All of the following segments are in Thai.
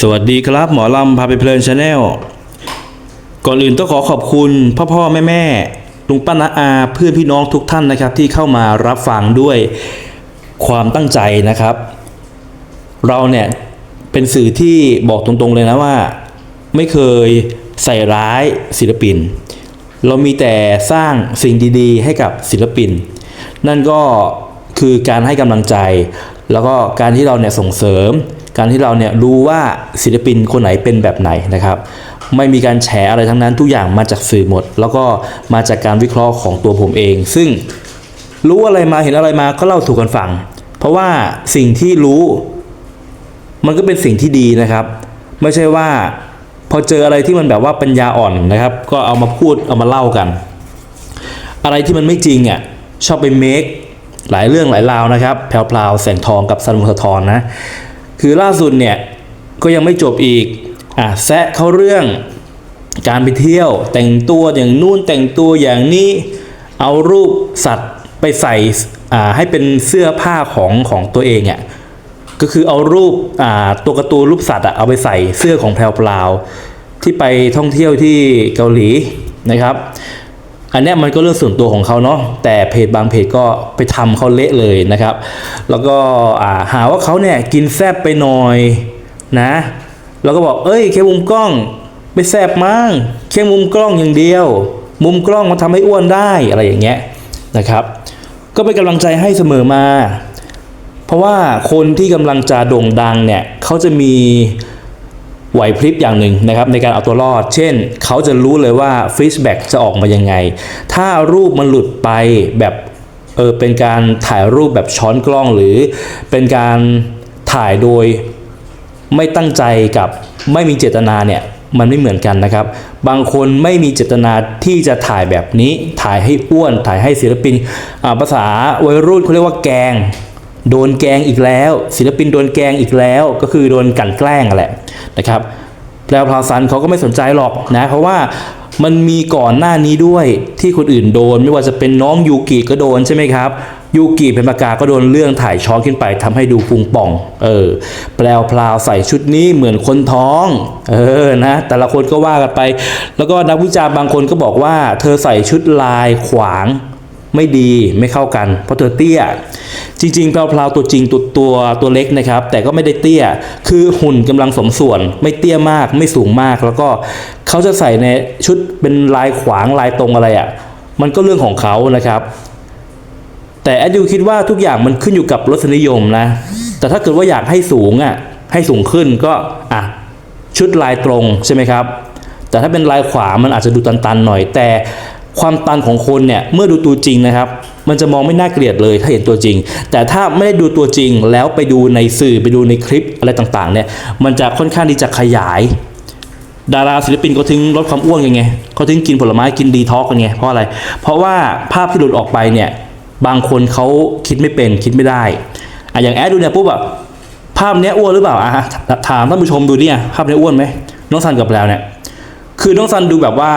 สวัสดีครับหมอลำพาไปเพลินชาแนลก่อนอื่นต้องขอขอบคุณพ่อพ่อแม่แม่ลุงป้านาอาเพื่อนพี่น้องทุกท่านนะครับ ที่เข้ามารับฟังด้วยความตั้งใจนะครับ เราเนี่ยเป็นสื่อที่บอกตรงๆเลยนะว่า ไม่เคยใส่ร้ายศิลปิน เรามีแต่สร้างสิ่งดีๆ ให้กับศิลปิน นั่นก็คือการให้กำลังใจ แล้วก็การที่เราเนี่ยส่งเสริม การที่เราเนี่ยรู้ว่าศิลปินคนไหนเป็นแบบไหนนะครับไม่มีการแฉอะไรทั้งนั้นทุกอย่างมาจากสื่อหมด แล้วก็มาจากการวิเคราะห์ของตัวผมเอง ซึ่งรู้อะไรมาเห็นอะไรมาก็เล่าถูกกันฟัง เพราะว่าสิ่งที่รู้ มันก็เป็นสิ่งที่ดีนะครับ ไม่ใช่ว่า พอเจออะไรที่มันแบบว่าปัญญาอ่อนนะครับ ก็เอามาพูดเอามาเล่ากัน อะไรที่มันไม่จริงอะชอบไปเมคหลายเรื่องหลายราวนะครับแพลวๆแสงทองกับซันมุททรนะ คือล่าสุดเนี่ยก็ยังไม่จบอีกอะแซะเขาเรื่องการไปเที่ยวแต่งตัวอย่างนู่นแต่งตัวอย่างนี้เอารูปสัตว์ไปใส่อ่าให้เป็นเสื้อผ้าของของตัวเองอะก็คือเอารูปอ่าตัวการ์ตูนรูปสัตว์อะเอาไปใส่เสื้อของแพรวพราวที่ไปท่องเที่ยวที่เกาหลีนะครับ อันนี้มันก็เรื่องส่วนตัวของเขาเนาะแต่เพจบางเพจก็ไปทำเขาเละเลยนะครับ แล้วก็หาว่าเขาเนี่ยกินแซบไปหน่อยนะแล้วก็บอกเอ้ยแค่มุมกล้องไม่แซบมั้งแค่มุมกล้องอย่างเดียว มุมกล้องมันทำให้อ้วนได้อะไรอย่างเงี้ยนะครับ ก็เป็นกำลังใจให้เสมอมา เพราะว่าคนที่กำลังจะโด่งดังเนี่ยเขาจะมี ไหวพริบอย่างหนึ่งนะครับในการเอาตัวรอด เช่น เขาจะรู้เลยว่าฟีดแบ็กจะออกมายังไง ถ้ารูปมันหลุดไปแบบเออเป็นการถ่ายรูปแบบช้อนกล้องหรือเป็นการถ่ายโดยไม่ตั้งใจกับไม่มีเจตนาเนี่ยมันไม่เหมือนกันนะครับ บางคนไม่มีเจตนาที่จะถ่ายแบบนี้ ถ่ายให้อ้วน ถ่ายให้ศิลปินภาษาวัยรุ่นเขาเรียกว่าแกง โดนแกงอีกแล้ว ศิลปินโดนแกงอีกแล้ว ก็คือโดนกลั่นแกล้งแหละนะครับแพรวพาวซันเขาก็ไม่สนใจหรอกนะเพราะว่ามันมีก่อนหน้านี้ด้วยที่คนอื่นโดน ไม่ว่าจะเป็นน้องยูกิก็โดนใช่ไหมครับยูกิเป็นปากกาก็โดนเรื่องถ่ายช้อนขึ้นไปทำให้ดูพุงป่อง เออ แปลวพราวใส่ชุดนี้เหมือนคนท้อง เออนะ แต่ละคนก็ว่ากันไป แล้วก็นักวิจารณ์บางคนก็บอกว่า เธอใส่ชุดลายขวางไม่ดีไม่เข้ากัน เพราะเธอเตี้ย จริงๆเพลาวๆตัวจริงตัวตัวตัวเล็กนะครับ แต่ก็ไม่ได้เตี้ย คือหุ่นกำลังสมส่วน ไม่เตี้ยมาก ไม่สูงมาก แล้วก็เขาจะใส่ในชุดเป็นลายขวางลายตรงอะไรอะ่ะ มันก็เรื่องของเขานะครับ แต่แอดยูคิดว่าทุกอย่างมันขึ้นอยู่กับรสนิยมนะ แต่ถ้าเกิดว่าอยากให้สูงอะ ให้สูงขึ้นก็อะชุดลายตรงใช่ไหมครับ แต่ถ้าเป็นลายขวามันอาจจะดูตันๆหน่อย แต่ความตันของคนเนี่ย เมื่อดูตัวจริงนะครับ มันจะมองไม่น่าเกลียดเลยถ้าเห็นตัวจริง แต่ถ้าไม่ได้ดูตัวจริงแล้วไปดูในสื่อไปดูในคลิปอะไรต่างๆเนี่ยมันจะค่อนข้างที่จะขยาย ดาราศิลปินเขาถึงลดความอ้วนยังไงเขาถึงกินผลไม้กินดีท็อกกันไงเพราะอะไร เพราะว่าภาพที่หลุดออกไปเนี่ยบางคนเขาคิดไม่เป็นคิดไม่ได้อะอย่างแอดดูเนี่ยปุ๊บแบบภาพเนี้ยอ้วนหรือเปล่าอะถามท่านผู้ชมดูเนี่ยภาพเนี้ยอ้วนไหมน้องซันกับแล้วเนี่ยคือน้องซันดูแบบว่า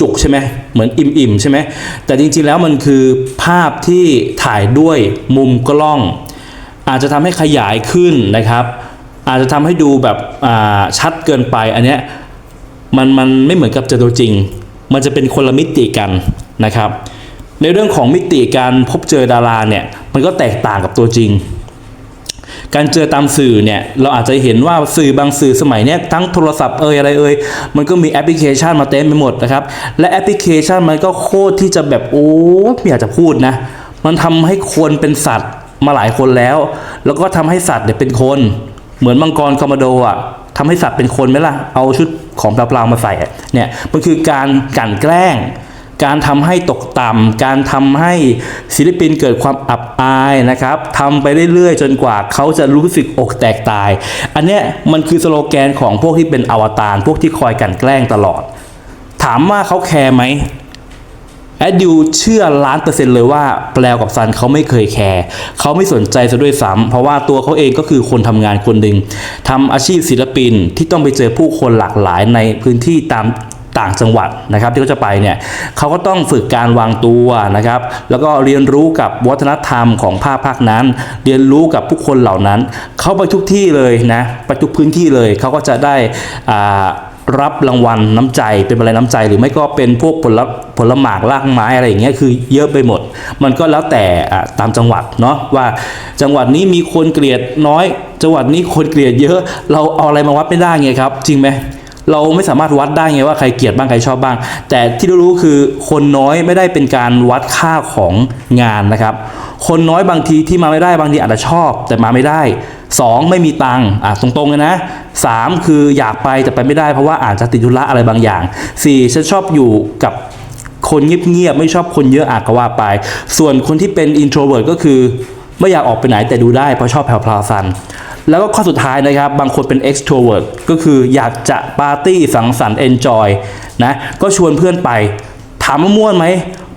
จุกๆใช่ไหม เหมือนอิ่มๆใช่ไหมแต่จริงๆแล้วมันคือภาพที่ถ่ายด้วยมุมกล้อง อาจจะทำให้ขยายขึ้นนะครับ อาจจะทำให้ดูแบบชัดเกินไปอันเนี้ยมันมันไม่เหมือนกับเจอตัวจริง มันจะเป็นคนละมิติกันนะครับ ในเรื่องของมิติการพบเจอดาราเนี่ยมันก็แตกต่างกับตัวจริง การเจอตามสื่อเนี่ยเราอาจจะเห็นว่าสื่อบางสื่อสมัยเนี้ยทั้งโทรศัพท์เอ่ยอะไรเอ่ยมันก็มีแอปพลิเคชันมาเต็มไปหมดนะครับ และแอปพลิเคชันมันก็โคตรที่จะแบบโอ้ไม่อยากจะพูดนะ มันทำให้คนเป็นสัตว์มาหลายคนแล้ว แล้วก็ทำให้สัตว์เนี่ยเป็นคน เหมือนมังกรคอมโมโดอะทำให้สัตว์เป็นคนไหมล่ะ เอาชุดของเปล่าๆมาใส่เนี่ยมันคือการกลั่นแกล้ง การทำให้ตกต่ำการทำให้ศิลปินเกิดความอับอายนะครับทำไปเรื่อยๆ จนกว่าเขาจะรู้สึกอกแตกตาย อันเนี้ยมันคือสโลแกนของพวกที่เป็นอวตารพวกที่คอยกันแกล้งตลอด ถามว่าเขาแคร์ไหมแอดดิวเชื่อล้านเปอร์เซ็นต์เลยว่าแปลกับซันเขาไม่เคยแคร์เขาไม่สนใจซะด้วยซ้ำเพราะว่าตัวเขาเองก็คือคนทำงานคนหนึ่งทำอาชีพศิลปินที่ต้องไปเจอผู้คนหลากหลายในพื้นที่ตาม ต่างจังหวัดนะครับที่เขาจะไปเนี่ยเขาก็ต้องฝึกการวางตัวนะครับ แล้วก็เรียนรู้กับวัฒนธรรมของภาคภาคนั้น เรียนรู้กับผู้คนเหล่านั้น เขาไปทุกที่เลยนะไปทุกพื้นที่เลยเขาก็จะได้อ่ารับรางวัลน้ำใจเป็นอะไรน้ำใจหรือไม่ก็เป็นพวกผลผลหมากรากไม้อะไรอย่างเงี้ยคือเยอะไปหมด มันก็แล้วแต่ตามจังหวัดเนาะว่าจังหวัดนี้มีคนเกลียดน้อย จังหวัดนี้คนเกลียดเยอะ เราเอาอะไรมาวัดไม่ได้ไงครับ จริงไหม เราไม่สามารถวัดได้ไงว่าใครเกลียดบ้างใครชอบบ้าง แต่ที่รู้คือคนน้อยไม่ได้เป็นการวัดค่าของงานนะครับ คนน้อยบางทีที่มาไม่ได้บางทีอาจจะชอบ แต่มาไม่ได้ 2 ไม่มีตังค์อะตรงๆเลยนะ 3 คืออยากไปแต่ไปไม่ได้เพราะว่าอาจจะติดธุระอะไรบางอย่าง 4 ฉันชอบอยู่กับคนเงียบๆไม่ชอบคนเยอะอาจก็ว่าไป ส่วนคนที่เป็น introvert ก็คือไม่อยากออกไปไหนแต่ดูได้เพราะชอบแผ่วพลาซัน แล้วก็ข้อสุดท้ายนะครับ บางคนเป็น extrovert ก็คืออยากจะปาร์ตี้สังสรรค์ enjoy นะ ก็ชวนเพื่อนไป ถามว่าม่วนไหม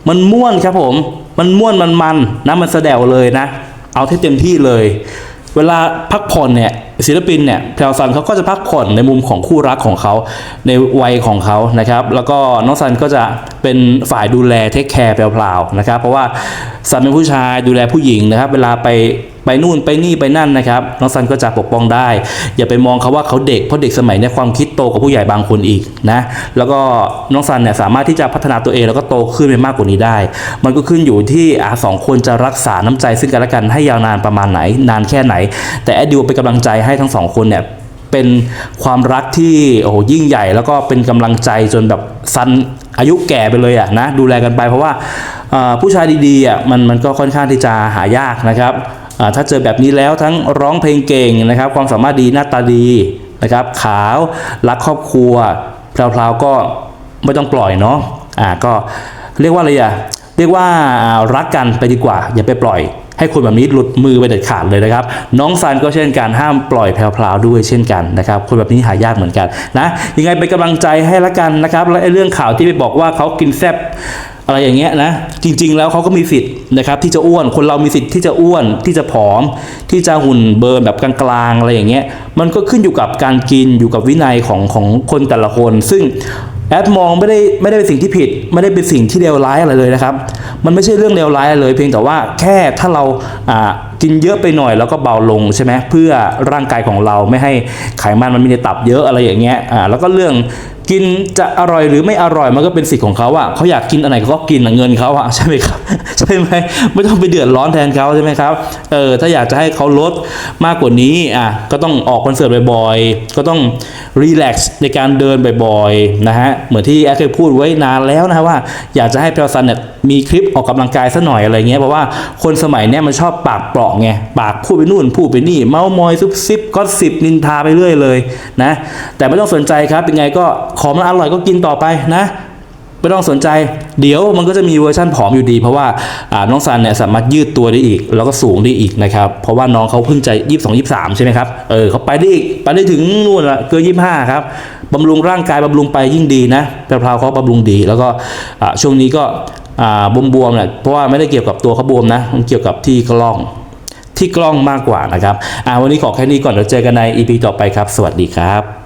มันม่วนครับผม มันม่วนมันมันนะ มันแสดวเลยนะ เอาที่เต็มที่เลย เวลาพักผ่อนเนี่ย ศิลปินเนี่ยแพรวซันเขาก็จะพักผ่อนในมุมของคู่รักของเขาในวัยของเขานะครับ แล้วก็น้องซันก็จะเป็นฝ่ายดูแลเทคแคร์แพรวๆนะครับ เพราะว่าซันเป็นผู้ชายดูแลผู้หญิงนะครับ เวลาไปไปนู่นไปนี่ไปนั่นนะครับน้องซันก็จะปกป้องได้ อย่าไปมองเขาว่าเขาเด็กเพราะเด็กสมัยนี้ความคิดโตกว่าผู้ใหญ่บางคนอีกนะแล้วก็น้องซันเนี่ยสามารถที่จะพัฒนาตัวเองแล้วก็โตขึ้นไปมากกว่านี้ได้ มันก็ขึ้นอยู่ที่อาสองคนจะรักษาน้ำใจซึ่งกันและกันให้ยาวนานประมาณไหน นานแค่ไหน แต่แอดดิวเป็นกำลังใจใให้ทั้งสองคนเนี่ยเป็นความรักที่โอ้โหยิ่งใหญ่แล้วก็เป็นกำลังใจจนแบบซันอายุแก่ไปเลยอะนะดูแลกันไปเพราะว่าผู้ชายดีๆอะมันมันก็ค่อนข้างที่จะหายากนะครับถ้าเจอแบบนี้แล้วทั้งร้องเพลงเก่งนะครับ ความสามารถดีหน้าตาดีนะครับ ขาวรักครอบครัวพลาวๆก็ไม่ต้องปล่อยเนาะอ่าก็เรียกว่าอะไรอะเรียกว่ารักกันไปดีกว่า อย่าไปปล่อย ให้คนแบบนี้หลุดมือไปเด็ดขาดเลยนะครับ น้องซันก็เช่นกันห้ามปล่อยแพรวๆด้วยเช่นกันนะครับคนแบบนี้หายากเหมือนกันนะยังไงเป็นกำลังใจให้ละกันนะครับและเรื่องข่าวที่ไปบอกว่าเขากินแซบอะไรอย่างเงี้ยนะจริง ๆ แล้วเขาก็มีสิทธิ์นะครับที่จะอ้วนคนเรามีสิทธิ์ที่จะอ้วนที่จะผอม ที่จะหุ่นเบิร์นแบบกลางๆอะไรอย่างเงี้ยมันก็ขึ้นอยู่กับการกินอยู่กับวินัยของของคนแต่ละคน ซึ่ง แอดมองไม่ได้ไม่ได้เป็นสิ่งที่ผิด ไม่ได้เป็นสิ่งที่เลวร้ายอะไรเลยนะครับ มันไม่ใช่เรื่องเลวร้ายเลย เพียงแต่ว่าแค่ถ้าเราอ่ากินเยอะไปหน่อยแล้วก็เบาลงใช่ไหมเพื่อร่างกายของเราไม่ให้ไขมันมันมีในตับเยอะอะไรอย่างเงี้ยอ่าแล้วก็เรื่อง กินจะอร่อยหรือไม่อร่อยมันก็เป็นสิทธิ์ของเขาอะเขาอยากกินอะไรเขาก็กินเงินเขาอะใช่ไหมครับใช่ไหมไม่ต้องไปเดือดร้อนแทนเขาใช่ไหมครับเออถ้าอยากจะให้เขาลดมากกว่านี้อะก็ต้องออกคอนเสิร์ตบ่อยๆก็ต้องรีแลกซ์ในการเดินบ่อยๆนะฮะเหมือนที่แอคเคยพูดไว้นานแล้วนะว่าอยากจะให้เพลซันเนี่ยมีคลิปออกกำลังกายสัหน่อยอะไรเงี้ยเพราะว่าคนสมัยเนี้ยมันชอบปากเปราะไงปากพูดไปนู่นพูดไปนี่ เมามอยซุบซิบก็สิบนินทาไปเรื่อยเลยนะแต่ไม่ต้องสนใจครับยังไงก็ของมันอร่อยก็กินต่อไปนะไม่ต้องสนใจ เดี๋ยวมันก็จะมีเวอร์ชั่นผอมอยู่ดี เพราะว่าน้องซันเนี่ยสามารถยืดตัวได้อีก แล้วก็สูงได้อีกนะครับ เพราะว่าน้องเขาเพิ่งจะยี่สิบสองยี่สามใช่ไหมครับ เออเขาไปได้อีก ไปได้ถึงนู่นละเกินยี่ห้าครับบำรุงร่างกายบำรุงไปยิ่งดีนะแพรวเขาบำรุงดี แล้วก็ช่วงนี้ก็ บวมบวมๆเนี่ยเพราะว่าไม่ได้เกี่ยวกับตัวเขาบวมนะมันเกี่ยวกับที่กล้องที่กล้องมากกว่านะครับวันนี้ขอแค่นี้ก่อนเดี๋ยวเจอกันใน EP ต่อไปครับ สวัสดีครับ